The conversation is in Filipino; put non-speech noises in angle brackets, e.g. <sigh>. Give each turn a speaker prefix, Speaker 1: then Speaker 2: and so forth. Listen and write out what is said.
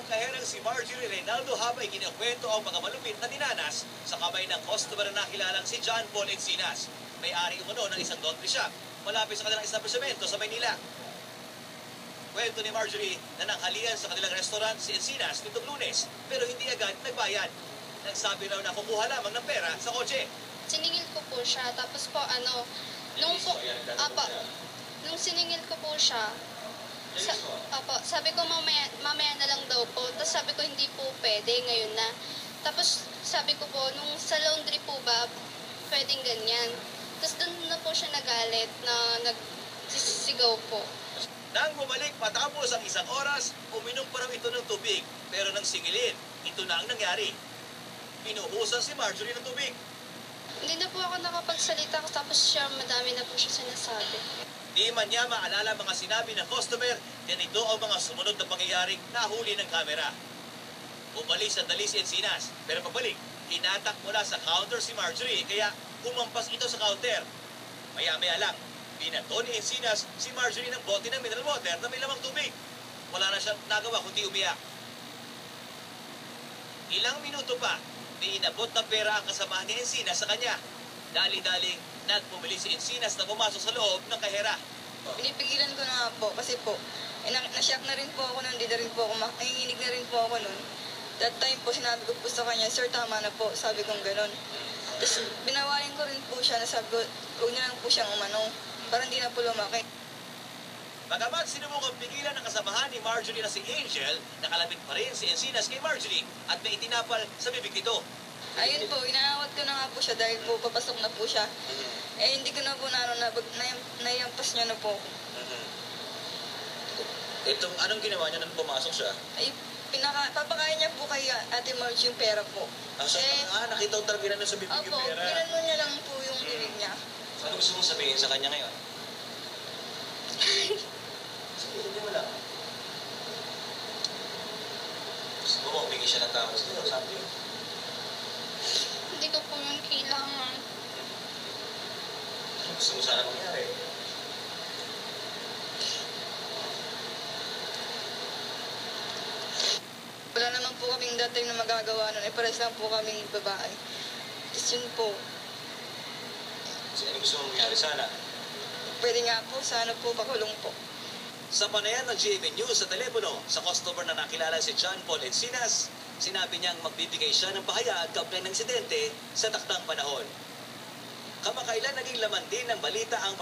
Speaker 1: ang kaherang si Marjorie Reynaldo habang kinikwento ang mga malupit na dinanas sa kamay ng customer na nakilalang si John Paul Encinas. May-ari umano ng isang laundry shop malapit sa kanilang establishmento sa Maynila. Kwento ni Marjorie na nanghalian sa kanilang restaurant si Encinas nitong lunes pero hindi agad nagbayad. Nagsabi raw na kukuha lamang ng pera sa kotse.
Speaker 2: siningil ko po siya. Tapos po ano, nung po, apa, nung siningil ko po siya, sa, apo, sabi ko mamaya, Tapos sabi ko hindi po pwede, ngayon na. Tapos sabi ko po, nung sa laundry po ba, pwedeng ganyan. Tapos doon na po siya nagalit na nagsisigaw po.
Speaker 1: Nang bumalik matapos ang isang oras, uminom pa raw ito ng tubig. Pero nang singilin, ito na ang nangyari. Pinuhusan si Marjorie ng tubig.
Speaker 2: Hindi na po ako nakapagsalita tapos siya madami na po siya sinasabi.
Speaker 1: Di man niya maalala mga sinabi ng customer, ganito ang mga sumunod na pangyayaring nahuli ng kamera. Umalis ang dali si Encinas, pero pabalik, hinatak mula sa counter si Marjorie, kaya humampas ito sa counter. Maya-maya lang, binato ni Encinas si Marjorie ng bote ng mineral water na may lamang tubig. Wala na siyang nagawa kundi umiyak. Ilang minuto pa, may inabot na pera ang kasamahan ni Encinas sa kanya. Dali-daling nagpumili si Encinas na pumasok sa loob ng kahera.
Speaker 3: Pinipigilan ko na po kasi po, eh, na- na-shock na rin po ako nun, hindi na rin po ako, nanginginig na rin po ako nun. That time po, sinabi ko po sa kanya, Sir, tama na po, sabi kong ganun. Tapos, binawalan ko rin po siya na sabi ko, huwag na lang po siyang umanong, para hindi na po lumaki.
Speaker 1: Bagamat sinubukang pigilan ng kasamahan ni Marjorie na si Angel, nakalapit pa rin si Encinas kay Marjorie at may itinapal sa bibig nito.
Speaker 3: Ayun po, inaawat ko na nga po siya dahil po papasok na po siya. Eh, hindi ko na po na, ano, na, nayam- nayampas niya na po. ako.
Speaker 1: Itong anong ginawa niya nang pumasok siya?
Speaker 3: Ay, pinaka, papakain niya po kay Ate Marge yung pera po.
Speaker 1: Ah, so,
Speaker 3: Eh,
Speaker 1: ah, nakita ko talaga na sa bibig
Speaker 3: Opo,
Speaker 1: yung pera.
Speaker 3: pinano niya lang po yung bibig niya.
Speaker 1: Ano gusto mong sabihin sa kanya ngayon? <laughs> Sabihin mo lang. Gusto mo, bigyan siya ng tao. Gusto mo, sabi.
Speaker 2: Hindi ko po yung kailangan.
Speaker 1: Gusto mo sana mangyari?
Speaker 3: Wala naman po kaming dating na magagawa nun. Eh, pares lang po kaming babae. Tapos yun po,
Speaker 1: Kasi ano gusto mong mangyari sana?
Speaker 3: pwede nga po, sana po pakulong po.
Speaker 1: Sa panayan ng GMA News sa telepono, sa customer na nakilala si John Paul Encinas, sinabi niyang magbibigay siya ng pahayag kaugnay ng insidente sa taktang panahon. Kamakailan naging laman din ng balita ang